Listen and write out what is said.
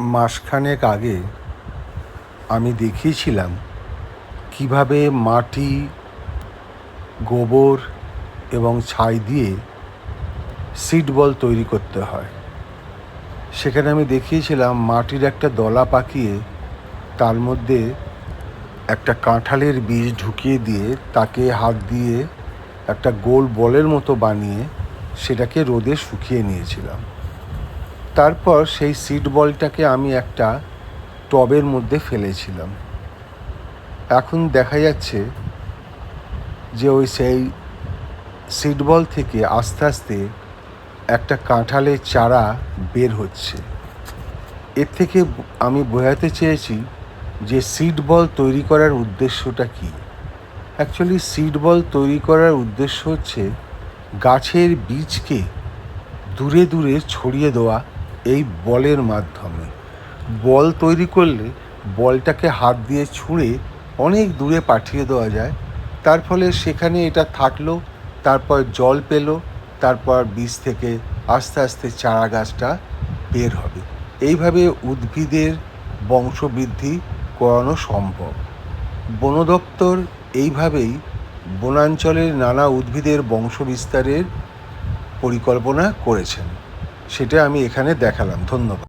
মাসখানেক আগে আমি দেখিয়েছিলাম কীভাবে মাটি, গোবর এবং ছাই দিয়ে সিড বল তৈরি করতে হয়। সেখানে আমি দেখিয়েছিলাম মাটির একটা দলা পাকিয়ে তার মধ্যে একটা কাঁঠালের বীজ ঢুকিয়ে দিয়ে তাকে হাত দিয়ে একটা গোল বলের মতো বানিয়ে সেটাকে রোদে শুকিয়ে নিয়েছিলাম। তারপর সেই সিড বলটাকে আমি একটা টবের মধ্যে ফেলেছিলাম। এখন দেখা যাচ্ছে যে ওই সেই সিড বল থেকে আস্তে আস্তে একটা কাঁঠালের চারা বের হচ্ছে। এর থেকে আমি বোঝাতে চেয়েছি যে সিড বল তৈরি করার উদ্দেশ্যটা কী। অ্যাকচুয়ালি সিড বল তৈরি করার উদ্দেশ্য হচ্ছে গাছের বীজকে দূরে দূরে ছড়িয়ে দেওয়া এই বলের মাধ্যমে। বল তৈরি করলে বলটাকে হাত দিয়ে ছুঁড়ে অনেক দূরে পাঠিয়ে দেওয়া যায়। তার ফলে সেখানে এটা থাকল, তারপর জল পেল, তারপর বীজ থেকে আস্তে আস্তে চারা গাছটা বের হবে। এইভাবে উদ্ভিদের বংশবৃদ্ধি করানো সম্ভব। বন দপ্তর এইভাবেই বনাঞ্চলের নানা উদ্ভিদের বংশবিস্তারের পরিকল্পনা করেছেন। সেটা আমি এখানে দেখালাম ধন্যবাদ।